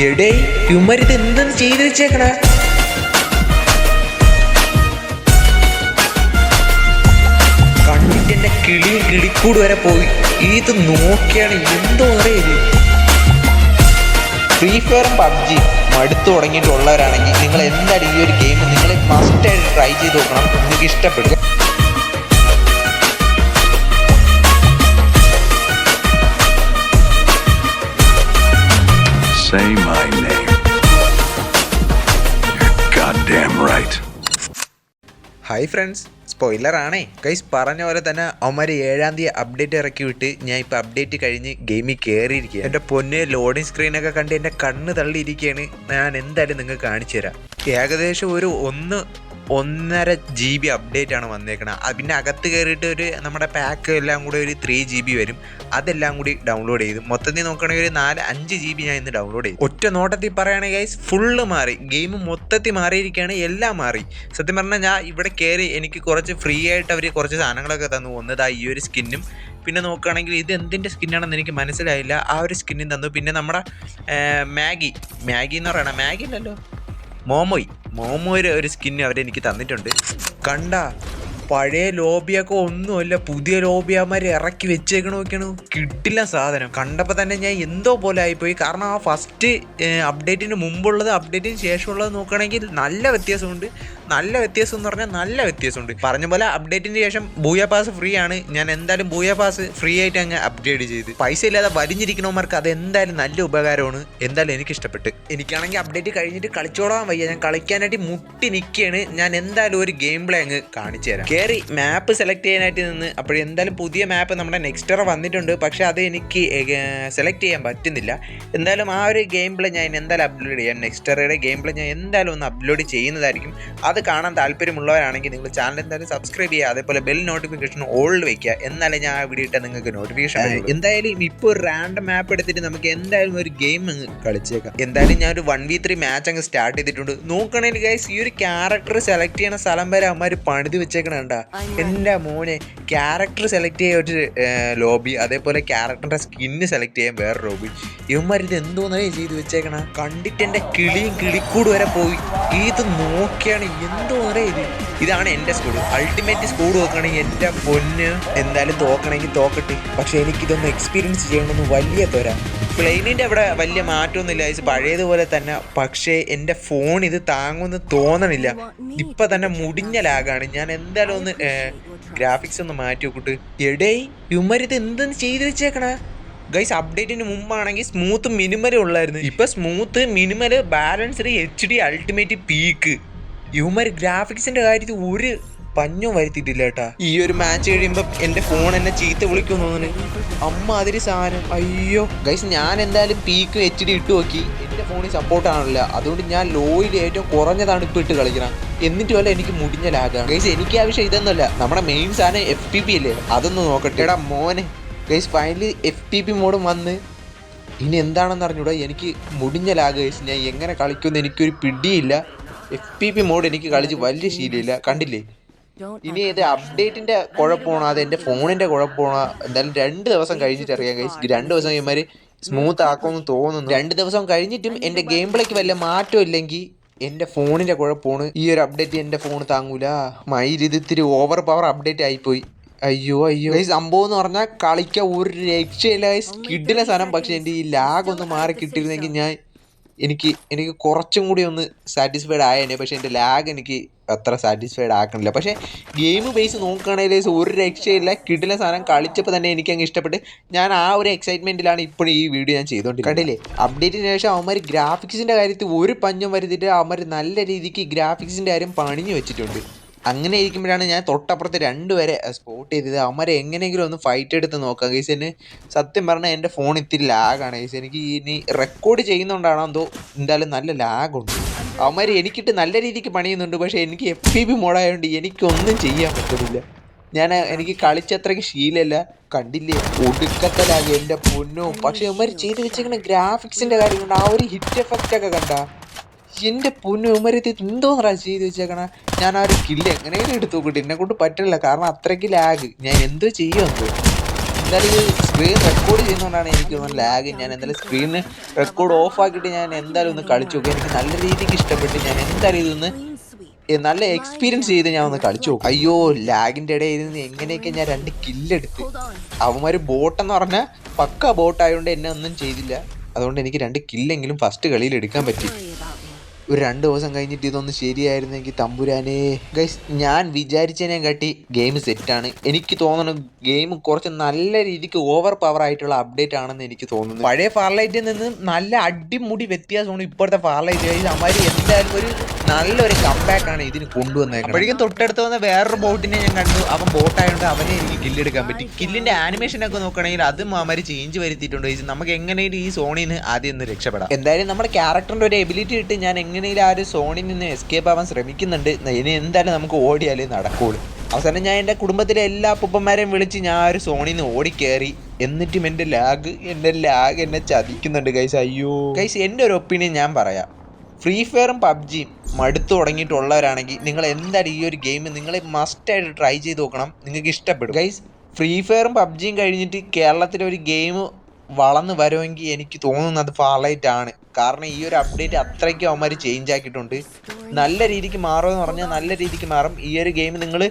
എടേ ഇവന്മാരിത് എന്തെന്ന് ചെയ്ത് വെച്ചേക്കണ. കിളിയും കിളിക്കൂട് വരെ പോയി. ഇത് നോക്കിയാണ് എന്തോ അറിയത് ഫ്രീ ഫയറും പബ്ജി മടുത്തു തുടങ്ങിയിട്ടുള്ളവരാണെങ്കിൽ നിങ്ങൾ എന്തായാലും ഈ ഒരു ഗെയിം നിങ്ങൾ മസ്റ്റായിട്ട് ട്രൈ ചെയ്ത് നോക്കണം. നിങ്ങൾക്ക് ഇഷ്ടപ്പെടും. Say ഹായ് ഫ്രണ്ട്സ് സ്പോയിലർ ആണേ. ഗൈസ് പറഞ്ഞ പോലെ തന്നെ അവന്മാർ ഏഴാം തീയതി അപ്ഡേറ്റ് ഇറക്കി വിട്ട് ഞാൻ ഇപ്പോൾ അപ്ഡേറ്റ് കഴിഞ്ഞ് ഗെയിമിൽ കയറിയിരിക്കുക എന്റെ പൊന്നെ ലോഡിങ് സ്ക്രീനൊക്കെ കണ്ട് എന്റെ കണ്ണ് തള്ളിയിരിക്കുകയാണ്. ഞാൻ എന്തായാലും നിങ്ങൾക്ക് കാണിച്ചു തരാം ഏകദേശം ഒരു ഒന്ന് ഒന്നര ജി ബി അപ്ഡേറ്റ് ആണ് വന്നേക്കണത് അത് പിന്നെ അകത്ത് കയറിയിട്ട് ഒരു നമ്മുടെ പാക്ക് എല്ലാം കൂടി ഒരു ത്രീ ജി ബി വരും. അതെല്ലാം കൂടി ഡൗൺലോഡ് ചെയ്തു മൊത്തത്തിൽ നോക്കുകയാണെങ്കിൽ ഒരു നാല് അഞ്ച് ജി ബി ഞാൻ ഇന്ന് ഡൗൺലോഡ് ചെയ്തു. ഒറ്റ നോട്ടത്തിൽ പറയുകയാണെങ്കിൽ ഗൈസ് ഫുള്ള് മാറി. ഗെയിം മൊത്തത്തിൽ മാറിയിരിക്കുകയാണ് എല്ലാം മാറി. സത്യം പറഞ്ഞാൽ ഞാൻ ഇവിടെ കയറി എനിക്ക് കുറച്ച് ഫ്രീ ആയിട്ട് അവർ കുറച്ച് സാധനങ്ങളൊക്കെ തന്നു. ഒന്നതാ ഈ ഒരു സ്കിന്നും പിന്നെ നോക്കുകയാണെങ്കിൽ ഇത് എന്തിന്റെ സ്കിന്നാണെന്ന് എനിക്ക് മനസ്സിലായില്ല. ആ ഒരു സ്കിന്നും തന്നു. പിന്നെ നമ്മുടെ മാഗി മാഗി എന്ന് പറയണ. മാഗി അല്ലല്ലോ മോമോയ് മോമോയുടെ ഒരു സ്കിന്ന് അവരെനിക്ക് തന്നിട്ടുണ്ട്. കണ്ട? പഴയ ലോബിയൊക്കെ ഒന്നുമല്ല പുതിയ ലോബിയാമാര് ഇറക്കി വെച്ചേക്കണ നോക്കിയാണ്. കിട്ടില്ല സാധനം. കണ്ടപ്പോൾ തന്നെ ഞാൻ എന്തോ പോലെ ആയിപ്പോയി. കാരണം ആ ഫസ്റ്റ് അപ്ഡേറ്റിന് മുമ്പുള്ളത് അപ്ഡേറ്റിന് ശേഷമുള്ളത് നോക്കുകയാണെങ്കിൽ നല്ല വ്യത്യാസമുണ്ട്. നല്ല വ്യത്യാസം എന്ന് പറഞ്ഞാൽ നല്ല വ്യത്യാസമുണ്ട്. പറഞ്ഞ പോലെ അപ്ഡേറ്റിന് ശേഷം ബൂയ പാസ് ഫ്രീ ആണ്. ഞാൻ എന്തായാലും ബൂയ പാസ് ഫ്രീ ആയിട്ട് അങ്ങ് അപ്ഡേറ്റ് ചെയ്ത്. പൈസ ഇല്ലാതെ വലിഞ്ഞിരിക്കണവന്മാർക്ക് അത് എന്തായാലും നല്ല ഉപകാരമാണ്. എന്തായാലും എനിക്ക് ഇഷ്ടപ്പെട്ട്. എനിക്കാണെങ്കിൽ അപ്ഡേറ്റ് കഴിഞ്ഞിട്ട് കളിച്ചോളാൻ വയ്യ. ഞാൻ കളിക്കാനായിട്ട് മുട്ടി നിൽക്കുകയാണ് ഞാൻ എന്തായാലും ഒരു ഗെയിം പ്ലേ അങ്ങ് കാണിച്ചു തരാം. കയറി മാപ്പ് സെലക്ട് ചെയ്യാനായിട്ട് നിന്ന് അപ്പോൾ എന്തായാലും പുതിയ മാപ്പ് നമ്മുടെ നെക്സ്റ്റർ വന്നിട്ടുണ്ട്. പക്ഷേ അത് എനിക്ക് സെലക്ട് ചെയ്യാൻ പറ്റുന്നില്ല. എന്തായാലും ആ ഒരു ഗെയിം പ്ലേ ഞാൻ എന്തായാലും അപ്ലോഡ് ചെയ്യാം. നെക്സ്റ്ററയുടെ ഗെയിം പ്ലേ ഞാൻ എന്തായാലും ഒന്ന് അപ്ലോഡ് ചെയ്യുന്നതായിരിക്കും. അത് കാണാൻ താല്പര്യമുള്ളവരാണെങ്കിൽ നിങ്ങൾ ചാനൽ എന്തായാലും സബ്സ്ക്രൈബ് ചെയ്യുക. അതേപോലെ ബെൽ നോട്ടിഫിക്കേഷൻ ഓൾഡ് വയ്ക്കുക എന്നാലേ ഞാൻ ആ വീഡിയോ ഇട്ടാൽ നിങ്ങൾക്ക് നോട്ടിഫിക്കേഷൻ എന്തായാലും ഇപ്പോൾ ഒരു റാൻഡം മാപ്പ് എടുത്തിട്ട് നമുക്ക് എന്തായാലും ഒരു ഗെയിം അങ്ങ് കളിച്ചേക്കാം. എന്തായാലും ഞാൻ ഒരു വൺ വി ത്രീ മാച്ച് അങ്ങ് സ്റ്റാർട്ട് ചെയ്തിട്ടുണ്ട്. നോക്കണേൽ ഗൈസ് ഈ ഒരു ക്യാരക്ടർ സെലക്ട് ചെയ്യണ സ്ഥലം വരെ അമ്മമാർ പണിത് വെച്ചേക്കണ കണ്ടാ? എന്റെ മോനെ ക്യാരക്ടർ സെലക്ട് ചെയ്യാൻ ഒരു ലോബി അതേപോലെ ക്യാരക്ടറിന്റെ സ്കിന്ന് സെലക്ട് ചെയ്യാൻ വേറെ ലോബി ഇവന്മാർ ഇത് എന്തോന്നായി ചെയ്ത് വെച്ചേക്കണ? കണ്ടിട്ട് എന്റെ കിളിയും കിളിക്കൂട് വരെ പോയി. ഇത് നോക്കിയാണ് എന്തോ ഇത്? ഇതാണ് എന്റെ സ്കൂൾ അൾട്ടിമേറ്റ് സ്കൂൾ നോക്കുകയാണെങ്കിൽ എന്റെ പൊന്ന് എന്തായാലും തോക്കണമെങ്കിൽ തോക്കട്ടെ. പക്ഷെ എനിക്കിതൊന്ന് എക്സ്പീരിയൻസ് ചെയ്യണമെന്ന് വലിയ തൊര പ്ലെയിനിന്റെ അവിടെ വലിയ മാറ്റമൊന്നുമില്ല. ഇത് പഴയതുപോലെ തന്നെ. പക്ഷേ എന്റെ ഫോൺ ഇത് താങ്ങുമെന്ന് തോന്നണില്ല. ഇപ്പം തന്നെ മുടിഞ്ഞ ലാഗാണ്. ഞാൻ എന്തായാലും ഒന്ന് ഗ്രാഫിക്സ് ഒന്ന് മാറ്റി നോക്കിട്ട്. എടേ ഇവന്മാരിത് എന്തെന്ന് ചെയ്തു വെച്ചേക്കണ? ഗൈസ് അപ്ഡേറ്റിന് മുമ്പാണെങ്കിൽ സ്മൂത്ത് മിനിമലേ ഉള്ളായിരുന്നു. ഇപ്പൊ smooth minimal balanced H D ultimate peak ഇവന്മാർ ഗ്രാഫിക്സിന്റെ കാര്യത്തിൽ ഒരു പഞ്ഞവും വരുത്തിയിട്ടില്ല കേട്ടാ ഈ ഒരു മാച്ച് കഴിയുമ്പോൾ എന്റെ ഫോൺ എന്നെ ചീത്ത വിളിക്കുന്നു അമ്മ അതിരി സാധനം. അയ്യോ. ഗൈസ് ഞാൻ എന്തായാലും പീക്ക് എച്ച് ഡി ഇട്ട് നോക്കി. എന്റെ ഫോണിൽ സപ്പോർട്ട് ആണല്ല. അതുകൊണ്ട് ഞാൻ ലോയിൽ ഏറ്റവും കുറഞ്ഞ തണുപ്പ് ഇട്ട് കളിക്കണം. എന്നിട്ട് വല്ല എനിക്ക് മുടിഞ്ഞ ലാഗാണ് ഗൈസ് എനിക്ക് ആവശ്യം ഇതൊന്നുമല്ല. നമ്മുടെ മെയിൻ സാധനം എഫ് പി പി അല്ലേ? അതൊന്ന് നോക്കട്ടെ. എടാ മോനെ. Guys finally F P P മോഡും വന്ന്. ഇനി എന്താണെന്ന് അറിഞ്ഞൂടാ. എനിക്ക് മുടിഞ്ഞ ലാഗ് ഗൈസ് ഞാൻ എങ്ങനെ കളിക്കുമെന്ന് എനിക്കൊരു പിടിയില്ല. എഫ് പി പി മോഡ് എനിക്ക് കളിച്ച് വലിയ ശീലമില്ല. കണ്ടില്ലേ? ഇനി ഇത് അപ്ഡേറ്റിന്റെ കുഴപ്പമാണോ? അത് എന്റെ ഫോണിന്റെ കുഴപ്പമാണോ? എന്തായാലും രണ്ട് ദിവസം കഴിഞ്ഞിട്ട് അറിയാം ഗൈസ് രണ്ട് ദിവസം കഴിയുമ്പോൾ സ്മൂത്ത് ആക്കുമെന്ന് തോന്നുന്നു. രണ്ട് ദിവസം കഴിഞ്ഞിട്ടും എന്റെ ഗെയിം പ്ലേക്ക് വല്ല മാറ്റം ഇല്ലെങ്കിൽ എന്റെ ഫോണിന്റെ കുഴപ്പമാണ്. ഈ ഒരു അപ്ഡേറ്റ് എന്റെ ഫോൺ താങ്ങൂല. മയിൽ ഇത് ഇത്തിരി ഓവർ പവർ അപ്ഡേറ്റ് ആയിപ്പോയി. അയ്യോ അയ്യോ. ഈ സംഭവം എന്ന് പറഞ്ഞാൽ കളിക്ക ഒരു രക്ഷയില്ല കിഡിലെ സാധനം. പക്ഷെ എന്റെ ഈ ലാഗ് ഒന്ന് മാറി കിട്ടിയിരുന്നെങ്കിൽ ഞാൻ എനിക്ക് എനിക്ക് കുറച്ചും കൂടി ഒന്ന് സാറ്റിസ്ഫൈഡ് ആയേനെ പക്ഷേ എന്റെ ലാഗ് എനിക്ക് അത്ര സാറ്റിസ്ഫൈഡ് ആക്കണില്ല. പക്ഷേ ഗെയിം ബേസ് നോക്കുകയാണെങ്കിൽ ഒരു രക്ഷയില്ല. കിടില സാധനം കളിച്ചപ്പോൾ തന്നെ എനിക്ക് അങ്ങ് ഇഷ്ടപ്പെട്ട് ഞാൻ ആ ഒരു എക്സൈറ്റ്മെന്റിലാണ് ഇപ്പോഴും ഈ വീഡിയോ ഞാൻ ചെയ്തുകൊണ്ടിരിക്കുന്നത്. കണ്ടില്ലേ? അപ്ഡേറ്റിന് ശേഷം അവന്മാർ ഗ്രാഫിക്സിന്റെ കാര്യത്തിൽ ഒരു പഞ്ഞം വരുത്തിയിട്ട് അവന്മാർ നല്ല രീതിക്ക് ഗ്രാഫിക്സിന്റെ കാര്യം പണിഞ്ഞു വെച്ചിട്ടുണ്ട്. അങ്ങനെ ഇരിക്കുമ്പോഴാണ് ഞാൻ തൊട്ടപ്പുറത്ത് രണ്ടുപേരെ സ്പോട്ട് ചെയ്തത്. അവന്മാരെ എങ്ങനെയെങ്കിലും ഒന്ന് ഫൈറ്റ് എടുത്ത് നോക്കാം. ഗൈസ് എന്നെ സത്യം പറഞ്ഞാൽ എന്റെ ഫോൺ ഇത്തിരി ലാഗാണ് ഗൈസ് എനിക്ക് ഇനി റെക്കോർഡ് ചെയ്യുന്നതുകൊണ്ടാണോ എന്തോ എന്തായാലും നല്ല ലാഗുണ്ട് അവന്മാർ എനിക്കിട്ട് നല്ല രീതിക്ക് പണിയുന്നുണ്ട്. പക്ഷേ എനിക്ക് എഫ് ബി മോഡായതുകൊണ്ട് എനിക്കൊന്നും ചെയ്യാൻ പറ്റുന്നില്ല ഞാൻ എനിക്ക് കളിച്ചത്രയ്ക്ക് ശീലമല്ല കണ്ടില്ലേ? ഒടുക്കത്തലാകെ എന്റെ പൊന്നും. പക്ഷേ അവന്മാർ ചെയ്ത് വെച്ചിരിക്കുന്ന ഗ്രാഫിക്സിന്റെ കാര്യം കൊണ്ട് ആ ഒരു ഹിറ്റ് എഫക്റ്റ് ഒക്കെ കണ്ട എന്റെ പൊന്നു ഉമരത്ത് എന്തോന്നറാ ചെയ്ത് വെച്ചേക്കണ? ഞാൻ ആ ഒരു കില്ല് എങ്ങനെയും എടുത്തു നോക്കട്ടെ. എന്നെ കൊണ്ട് പറ്റില്ല. കാരണം അത്രയ്ക്ക് ലാഗ് ഞാൻ എന്തോ ചെയ്യുമെന്ന് എന്തായാലും ഇത് സ്ക്രീൻ റെക്കോർഡ് ചെയ്യുന്നതുകൊണ്ടാണ് എനിക്ക് തോന്നുന്നത് ലാഗ് ഞാൻ എന്തായാലും സ്ക്രീൻ റെക്കോർഡ് ഓഫ് ആക്കിയിട്ട് ഞാൻ എന്തായാലും ഒന്ന് കളിച്ചു നോക്കും. എനിക്ക് നല്ല രീതിക്ക് ഇഷ്ടപ്പെട്ട് ഞാൻ എന്തായാലും ഇതൊന്ന് നല്ല എക്സ്പീരിയൻസ് ചെയ്ത് ഞാൻ ഒന്ന് കളിച്ചു നോക്കും. അയ്യോ ലാഗിന്റെ ഇടയിൽ നിന്ന് എങ്ങനെയൊക്കെ ഞാൻ രണ്ട് കില്ലെടുത്ത് അവന്മാര് ബോട്ടെന്ന് പറഞ്ഞാൽ പക്ക ബോട്ടായതുകൊണ്ട് എന്നെ ഒന്നും ചെയ്തില്ല. അതുകൊണ്ട് എനിക്ക് രണ്ട് കില്ലെങ്കിലും ഫസ്റ്റ് കളിയിൽ എടുക്കാൻ പറ്റി. ഒരു രണ്ട് ദിവസം കഴിഞ്ഞിട്ട് ഇതൊന്ന് ശരിയായിരുന്നെങ്കിൽ തമ്പുരാനെ. ഗൈസ് ഞാൻ വിചാരിച്ചതിനെ കാട്ടി ഗെയിം സെറ്റാണ് എനിക്ക് തോന്നുന്നു ഗെയിം കുറച്ച് നല്ല രീതിക്ക് ഓവർ പവർ ആയിട്ടുള്ള അപ്ഡേറ്റ് ആണെന്ന് എനിക്ക് തോന്നുന്നു. പഴയ ഫാർലൈറ്റിൽ നിന്ന് നല്ല അടിമുടി വ്യത്യാസമാണ് ഇപ്പോഴത്തെ ഫാർലൈറ്റ് ഗൈസ് അമാര് എന്തായാലും ഒരു നല്ലൊരു കമ്പാക്ക് ആണ് ഇതിന് കൊണ്ടുവന്നത് അപ്പോഴേക്കും തൊട്ടടുത്ത് വന്ന വേറൊരു ബോട്ടിനെ ഞാൻ കണ്ടു. അവൻ ബോട്ടായതുകൊണ്ട് അവനെ എനിക്ക് കില്ലെടുക്കാൻ പറ്റി. കില്ലിന്റെ ആനിമേഷൻ ഒക്കെ നോക്കുകയാണെങ്കിൽ അതും അവന്മാര് ചേഞ്ച് വരുത്തിയിട്ടുണ്ട്. ഗൈസ് നമുക്ക് എങ്ങനെയും ഈ സോണിന് ആദ്യം ഒന്ന് രക്ഷപ്പെടാം. എന്തായാലും നമ്മുടെ ക്യാരക്ടറിന്റെ ഒരു എബിലിറ്റി ഇട്ട് ഞാൻ എങ്ങനെയും ആ ഒരു സോണിൽ നിന്ന് എസ്കേപ്പ് ആവാൻ ശ്രമിക്കുന്നുണ്ട്. ഇനി എന്തായാലും നമുക്ക് ഓടിയാലേ നടക്കുള്ളൂ. അവസാനം ഞാൻ എന്റെ കുടുംബത്തിലെ എല്ലാ അപ്പന്മാരെയും വിളിച്ച് ഞാൻ ആ ഒരു സോണിൽ നിന്ന് ഓടിക്കേറി. എന്നിട്ടും എന്റെ ലാഗ് എന്റെ ലാഗ് എന്നെ ചതിക്കുന്നുണ്ട് ഗൈസ് അയ്യോ. ഗൈസ് എന്റെ ഒരു ഒപ്പീനിയൻ ഞാൻ പറയാം. ഫ്രീ ഫയറും പബ്ജിയും മടുത്തു തുടങ്ങിയിട്ടുള്ളവരാണെങ്കിൽ നിങ്ങൾ എന്തായാലും ഈ ഒരു ഗെയിം നിങ്ങൾ മസ്റ്റായിട്ട് ട്രൈ ചെയ്ത് നോക്കണം. നിങ്ങൾക്ക് ഇഷ്ടപ്പെടും. ഗൈസ് ഫ്രീ ഫയറും പബ്ജിയും കഴിഞ്ഞിട്ട് കേരളത്തിലെ ഒരു ഗെയിം വളർന്നു വരുമെങ്കിൽ എനിക്ക് തോന്നുന്നത് ഫാളൈറ്റ് ആണ്. കാരണം ഈ ഒരു അപ്ഡേറ്റ് അത്രയ്ക്കും അവന്മാർ ചേഞ്ച് ആക്കിയിട്ടുണ്ട്. നല്ല രീതിക്ക് മാറുമെന്ന് പറഞ്ഞാൽ നല്ല രീതിക്ക് മാറും. ഈ ഒരു ഗെയിം നിങ്ങൾ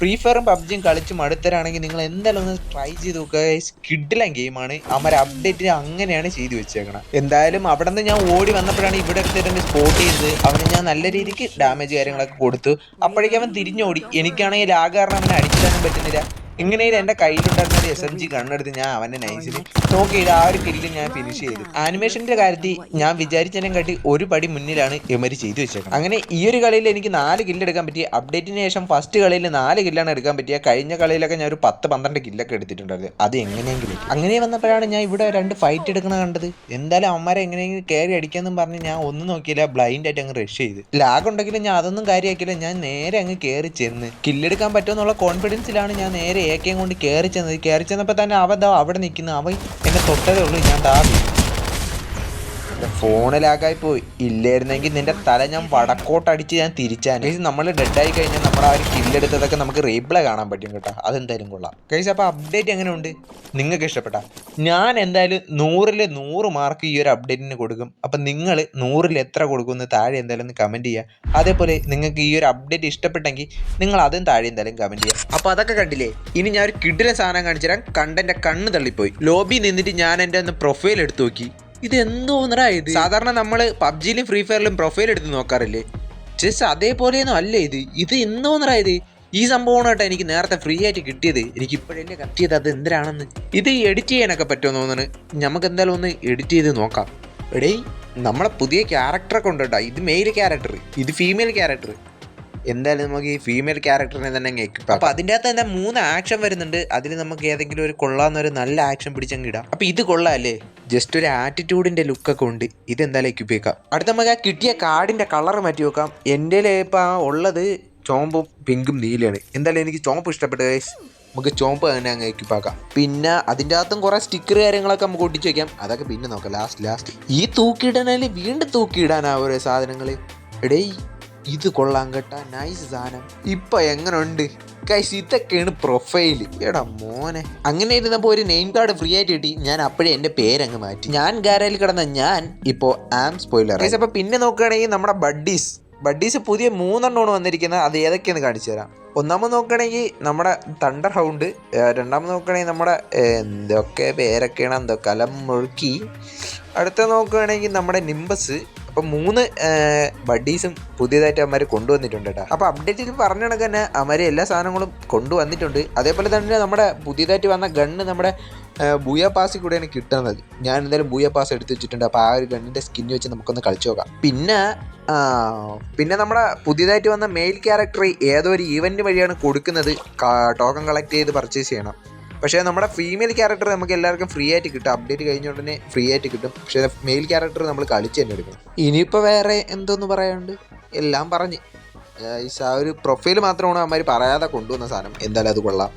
ഫ്രീ ഫയറും പബ്ജിയും കളിച്ച് മടുത്തരാണെങ്കിൽ നിങ്ങൾ എന്തായാലും ഒന്ന് ട്രൈ ചെയ്ത് നോക്കുക. കിഡിലൻ ഗെയിമാണ് അവന്മാർ അപ്ഡേറ്റ് അങ്ങനെയാണ് ചെയ്തു വെച്ചേക്കണം. എന്തായാലും അവിടെ നിന്ന് ഞാൻ ഓടി വന്നപ്പോഴാണ് ഇവിടെ എടുത്തിട്ട് സ്പോട്ട് ചെയ്തത്. അവന് ഞാൻ നല്ല രീതിക്ക് ഡാമേജ് കാര്യങ്ങളൊക്കെ കൊടുത്തു. അപ്പോഴേക്കും അവൻ തിരിഞ്ഞോടി. എനിക്കാണെങ്കിൽ ലാഗ് കാരണം അവനെ അടിച്ചിടാനും പറ്റുന്നില്ല. എങ്ങനെയും എന്റെ കയ്യിലുണ്ടായിരുന്ന ഒരു എസ് എം ജി കണ്ണെടുത്ത് ഞാൻ അവന്റെ നൈസിൽ നോക്കിയിട്ട് ആ ഒരു കില്ല് ഞാൻ ഫിനിഷ് ചെയ്തു. ആനിമേഷന്റെ കാര്യത്തിൽ ഞാൻ വിചാരിച്ചതിനെ കാട്ടി ഒരു പടി മുന്നിലാണ് എമരി ചെയ്തു വെച്ചേക്കുന്നത് അങ്ങനെ ഈ ഒരു കളിയിൽ എനിക്ക് നാല് കില്ല് എടുക്കാൻ പറ്റി അപ്ഡേറ്റിന് ശേഷം ഫസ്റ്റ് കളിയിൽ നാല് കില്ലാണ് എടുക്കാൻ പറ്റിയ കഴിഞ്ഞ കളിയിലൊക്കെ ഞാൻ ഒരു പത്ത് പന്ത്രണ്ട് കില്ലൊക്കെ എടുത്തിട്ടുണ്ടായിരുന്നു. അത് എങ്ങനെയെങ്കിലും അങ്ങനെ വന്നപ്പോഴാണ് ഞാൻ ഇവിടെ രണ്ട് ഫൈറ്റ് എടുക്കണ കണ്ടത്. എന്തായാലും അവന്മാരെ എങ്ങനെയെങ്കിലും കയറി അടിക്കാന്നും പറഞ്ഞ് ഞാൻ ഒന്നും നോക്കിയില്ല ബ്ലൈൻഡ് ആയിട്ട് അങ്ങ് റഷ് ചെയ്ത്. ലാഗ് ഉണ്ടെങ്കിലും ഞാൻ അതൊന്നും കാര്യമാക്കിയില്ല. ഞാൻ നേരെ അങ്ങ് കയറി ചെന്ന്. കില്ലെടുക്കാൻ പറ്റുമെന്നുള്ള കോൺഫിഡൻസിലാണ് ഞാൻ നേരെ ഏക്കയും കൊണ്ട് കയറി ചെന്നത്. കയറി ചെന്നപ്പോൾ തന്നെ അവ അവിടെ നിൽക്കുന്നു അവൻ എന്നെ തൊട്ടതേ ഉള്ളൂ. ഞാൻ ദാ ഫോണ് ലാഗായി പോയി. ഇല്ലായിരുന്നെങ്കിൽ നിന്റെ തല ഞാൻ വടക്കോട്ടടിച്ച് ഞാൻ തിരിച്ചാൻ കേസ് നമ്മൾ ആയി കഴിഞ്ഞാൽ നമ്മൾ ആ ഒരു കില്ലെടുത്തതൊക്കെ നമുക്ക് റീപ്ലേ കാണാൻ പറ്റും കേട്ടോ. അതെന്തായാലും കൊള്ളാം. കേസ് അപ്പോൾ അപ്ഡേറ്റ് എങ്ങനെ ഉണ്ട് നിങ്ങൾക്ക് ഇഷ്ടപ്പെട്ട? ഞാൻ എന്തായാലും നൂറിൽ നൂറ് മാർക്ക് ഈ ഒരു അപ്ഡേറ്റിന് കൊടുക്കും. അപ്പം നിങ്ങൾ നൂറിൽ എത്ര കൊടുക്കുമെന്ന് താഴെ എന്തായാലും ഒന്ന് കമന്റ് ചെയ്യുക അതേപോലെ നിങ്ങൾക്ക് ഈ ഒരു അപ്ഡേറ്റ് ഇഷ്ടപ്പെട്ടെങ്കിൽ നിങ്ങൾ അതും താഴെ എന്തായാലും കമന്റ് ചെയ്യുക അപ്പോൾ അതൊക്കെ കണ്ടില്ലേ? ഇനി ഞാൻ ഒരു കിഡിലെ സാധനം കാണിച്ചു തരാം കണ്ടെന്റെ കണ്ണ് തള്ളിപ്പോയി. ലോബി നിന്നിട്ട് ഞാൻ എന്റെ ഒന്ന് പ്രൊഫൈൽ എടുത്തു നോക്കി. ഇത് എന്തോന്നടാ ഇത്? സാധാരണ നമ്മൾ പബ്ജിയിലും ഫ്രീ ഫയറിലും പ്രൊഫൈൽ എടുത്ത് നോക്കാറില്ലേ? ജസ്റ്റ് അതേപോലെയൊന്നും അല്ല ഇത്. ഇത് എന്തോന്നടാ ഇത്? ഈ സംഭവമാണ് കേട്ടോ എനിക്ക് നേരത്തെ ഫ്രീ ആയിട്ട് കിട്ടിയത്? എനിക്ക് ഇപ്പോഴല്ലേ കത്തിയത്? അത് എന്തിനാണെന്ന്? ഇത് എഡിറ്റ് ചെയ്യാനൊക്കെ പറ്റുമെന്ന് തോന്നുന്നു. നമുക്ക് എന്തായാലും ഒന്ന് എഡിറ്റ് ചെയ്ത് നോക്കാം. എടേ നമ്മളെ പുതിയ ക്യാരക്ടറൊക്കെ ഉണ്ട് കേട്ടോ ഇത് മെയിൽ ക്യാരക്ടർ ഇത് ഫീമെയിൽ ക്യാരക്ടർ എന്തായാലും നമുക്ക് ഈ ഫീമെയിൽ ക്യാരക്ടറിനെ തന്നെ അങ്ങ് എക്യുപ്പ് അപ്പൊ അതിന്റെ അകത്ത് തന്നെ മൂന്ന് ആക്ഷൻ വരുന്നുണ്ട്. അതിൽ നമുക്ക് ഏതെങ്കിലും ഒരു കൊള്ളാവുന്ന ഒരു നല്ല ആക്ഷൻ പിടിച്ചങ്ങ് ഇടാം. അപ്പൊ ഇത് കൊള്ളാല്ലേ ജസ്റ്റ് ഒരു ആറ്റിറ്റ്യൂഡിന്റെ ലുക്കൊക്കെ ഉണ്ട്. ഇതെന്തായാലും ചെയ്ക്കാം അടുത്ത നമുക്ക് ആ കിട്ടിയ കാർഡിന്റെ കളർ മാറ്റി വെക്കാം എന്റെ ഇപ്പം ആ ഉള്ളത് ചോമ്പും പിങ്കും നീലയാണ്. എന്തായാലും എനിക്ക് ചോമ്പ് ഇഷ്ടപ്പെട്ടത് ഗൈസ് നമുക്ക് ചോമ്പ് തന്നെ അങ്ങ് എക്യുപ്പ് ആക്കാം. പിന്നെ അതിന്റെ അകത്തും കുറേ സ്റ്റിക്കർ കാര്യങ്ങളൊക്കെ നമുക്ക് ഒട്ടിച്ച് വയ്ക്കാം അതൊക്കെ പിന്നെ നോക്കാം. ലാസ്റ്റ് ലാസ്റ്റ് ഈ തൂക്കിയിടാനായാലും വീണ്ടും തൂക്കിയിടാനാ ഓരോ സാധനങ്ങൾ എടേയ് ഇത് കൊള്ളാൻ കേട്ടാ. നൈസ് സാധനം. ഇപ്പൊ എങ്ങനുണ്ട്? കൈസ് ഇതൊക്കെയാണ് പ്രൊഫൈൽ എടാ മോനെ. അങ്ങനെ ഇരുന്നപ്പോൾ ഒരു നെയിം കാർഡ് ഫ്രീ ആയിട്ട് കിട്ടി. ഞാൻ അപ്പോഴേ എന്റെ പേരങ്ങ് മാറ്റി. ഞാൻ ഗാരയിൽ കിടന്ന ഞാൻ ഇപ്പോൾ ആം സ്പോയിലർ അപ്പൊ അപ്പോൾ പിന്നെ നോക്കുകയാണെങ്കിൽ നമ്മുടെ ബഡ്ഡീസ് ബഡ്ഡീസ് പുതിയ മൂന്നെണ്ണമാണ് വന്നിരിക്കുന്നത്. അത് ഏതൊക്കെയെന്ന് കാണിച്ചു തരാം. ഒന്നാമത് നോക്കുകയാണെങ്കിൽ നമ്മുടെ തണ്ടർ ഹൗണ്ട് രണ്ടാമത് നോക്കുകയാണെങ്കിൽ നമ്മുടെ എന്തൊക്കെ പേരൊക്കെയാണ്? എന്തോ കലം മുഴുക്കി. അടുത്ത നോക്കുകയാണെങ്കിൽ നമ്മുടെ നിംബസ് അപ്പം മൂന്ന് ബഡീസും പുതിയതായിട്ട് അമ്മര് കൊണ്ടുവന്നിട്ടുണ്ട് കേട്ടോ അപ്പോൾ അപ്ഡേറ്റിൽ പറഞ്ഞ കണക്ക് തന്നെ അവന്മാർ എല്ലാ സാധനങ്ങളും കൊണ്ടുവന്നിട്ടുണ്ട്. അതേപോലെ തന്നെ നമ്മുടെ പുതിയതായിട്ട് വന്ന ഗണ്ണ് നമ്മുടെ ബൂയ പാസിൽ കൂടെയാണ് കിട്ടുന്നത്. ഞാൻ എന്തായാലും ബൂയ പാസ് എടുത്ത് വെച്ചിട്ടുണ്ട്. അപ്പോൾ ആ ഒരു ഗണ്ണിന്റെ സ്കിൻ വെച്ച് നമുക്കൊന്ന് കളിച്ചു നോക്കാം. പിന്നെ പിന്നെ നമ്മുടെ പുതിയതായിട്ട് വന്ന മെയിൽ ക്യാരക്ടർ ഏതോ ഒരു ഈവന്റ് വഴിയാണ് കൊടുക്കുന്നത് ടോക്കൺ കളക്ട് ചെയ്ത് പർച്ചേസ് ചെയ്യണം. പക്ഷേ നമ്മുടെ ഫീമെയിൽ ക്യാരക്ടർ നമുക്ക് എല്ലാവർക്കും ഫ്രീ ആയിട്ട് കിട്ടും. അപ്ഡേറ്റ് കഴിഞ്ഞ ഉടനെ ഫ്രീ ആയിട്ട് കിട്ടും. പക്ഷേ മെയിൽ ക്യാരക്ടർ നമ്മൾ കളിച്ച് തന്നെ എടുക്കണം. ഇനിയിപ്പോൾ വേറെ എന്തോന്ന് പറയാനുണ്ട്? എല്ലാം പറഞ്ഞ്. ആ ഒരു പ്രൊഫൈൽ മാത്രമാണ് അമ്മമാർ പറയാതെ കൊണ്ടുവന്ന സാധനം. എന്തായാലും അത് കൊള്ളാം.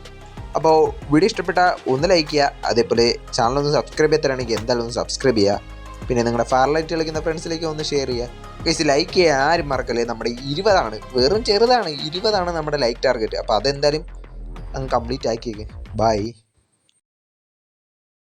അപ്പോൾ വീഡിയോ ഇഷ്ടപ്പെട്ട ഒന്ന് ലൈക്ക് ചെയ്യുക. അതേപോലെ ചാനൽ ഒന്ന് സബ്സ്ക്രൈബ് ചെയ്തരാണെങ്കിൽ എന്തായാലും ഒന്ന് സബ്സ്ക്രൈബ് ചെയ്യുക. പിന്നെ നിങ്ങളുടെ ഫാർലൈറ്റ് കളിക്കുന്ന ഫ്രണ്ട്സിലേക്ക് ഒന്ന് ഷെയർ ചെയ്യുക. ഗൈസ് ലൈക്ക് ചെയ്യാൻ ആരും മറക്കല്ലേ. നമ്മുടെ ഇരുപതാണ്. വെറും ചെറുതാണ്. ഇരുപതാണ് നമ്മുടെ ലൈക്ക് ടാർഗറ്റ് അപ്പോൾ അതെന്തായാലും അങ്ങ് കംപ്ലീറ്റ് ആക്കിയേക്ക് ബൈ